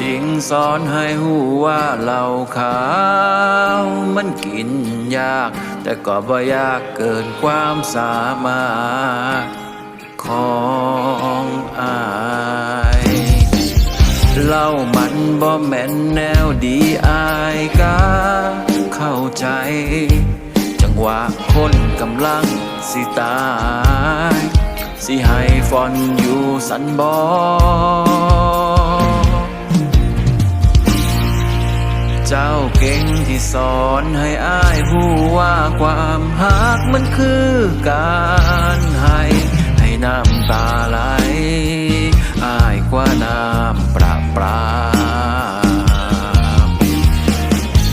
จริงสอนให้หูว่าเหล้าขาวมันกินยาก แต่ก็บ่ยากเกินความสามารถของอายเล่ามันบ่แม่นแนวดีอายกาเข้าใจ จังหวะคนกำลังสิตาย สิให้ฟอนอยู่สันบอ เจ้าเก่งที่สอนให้อ้ายผู้ว่าความหักมันคือการให้ให้น้ำตาไหลอ้ายกว่าน้ำประปราม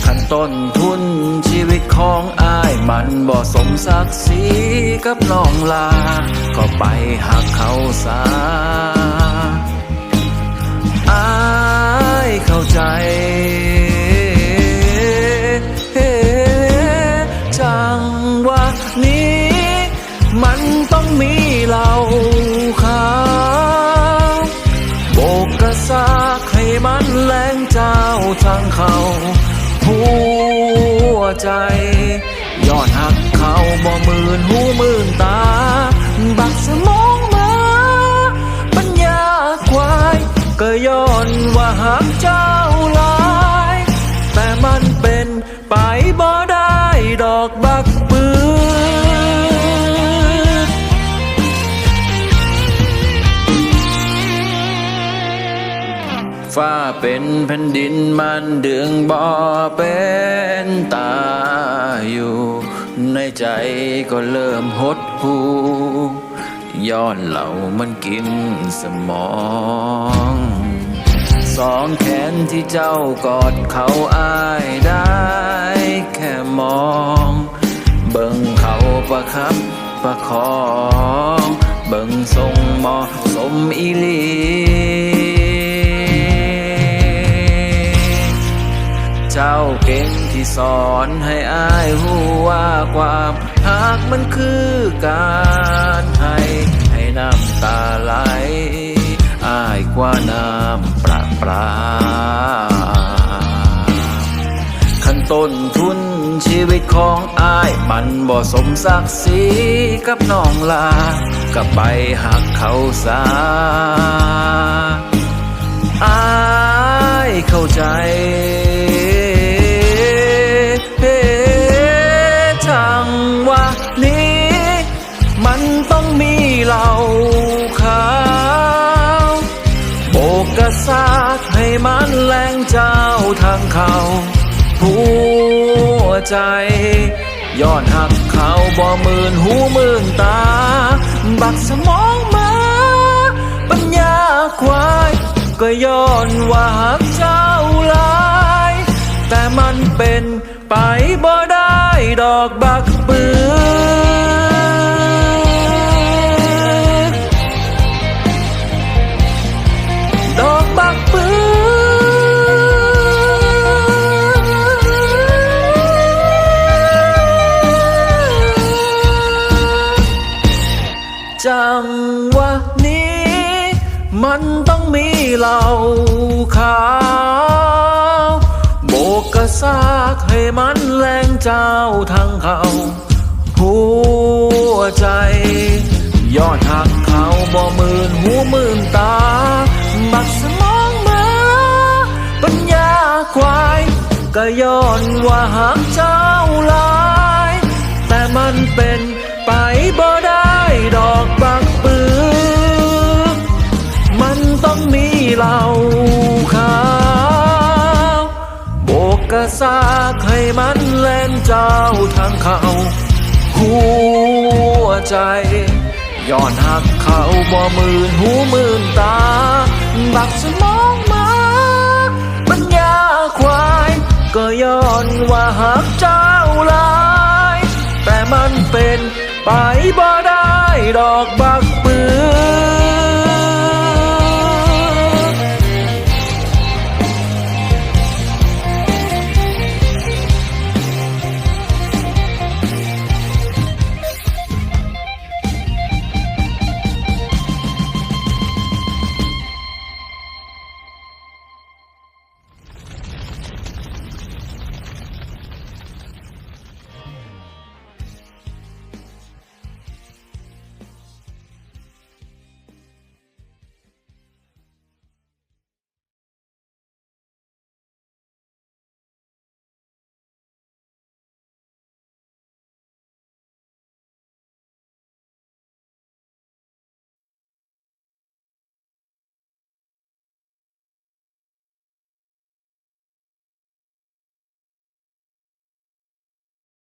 ขั้นต้นทุนชีวิตของอ้ายมันบ่สมศักดิ์ศรีกับน้องลา ก็ไปหักเขาซา มันต้องมีเหล่าขาวโบกกระซากให้มันแรงเจ้าทางเขาหัวใจยอดหักเขาบ่หมื่นหูหมื่นตา บักสมองมาปัญญาควาย ก็ย้อนว่าหักเจ้าลาย แต่มันเป็นไปบ่ได้ดอกบัก ฟ้าเป็นแผ่นดินมันเดืองบ่เป็นตาอยู่ ในใจก็เริ่มหดหูย้อนเหล่ามันกินสมองสองแขนที่เจ้ากอดเขาอายได้แค่มอง เบิ่งเขาประคับประคอง เบิ่งทรงหมาะสมอีลี เจ้าเก่งที่สอนให้อายหูว่าความหักมันคือการให้ให้น้ำตาไหลอายกว่าน้ำประปรามขั้นต้นทุนชีวิตของอายมันบ่สมศักดิ์ศรีกับน้องลาก็ไปหักเขาซาอายเข้าใจ เหล่าขาวโบกกระซากให้มันแรงเจ้าทางเขาหัวใจย้อนหักเขาบ่หมื่นหูหมื่นตา บักสมองมาปัญญาควาย ก็ย้อนว่าหักเจ้าลาย แต่มันเป็นไปบ่ได้ดอกบัก ซากให้มันแรงเจ้าทางเขาหัวใจ ยอดหักเขาบ่หมื่นหูหมื่นตา บักสมองมาปัญญาควายก็ย้อนว่าหักเจ้าลาย แต่มันเป็นไปบ่ได้ดอกบัก ซากให้มันแล่นเจ้าทางเขา หัวใจย้อนหักเขาบ่หมื่นหูหมื่นตา บักสมองมาปัญญาควาย ก็ย้อนว่าหักเจ้าลาย แต่มันเป็นไปบ่ได้ดอกบัก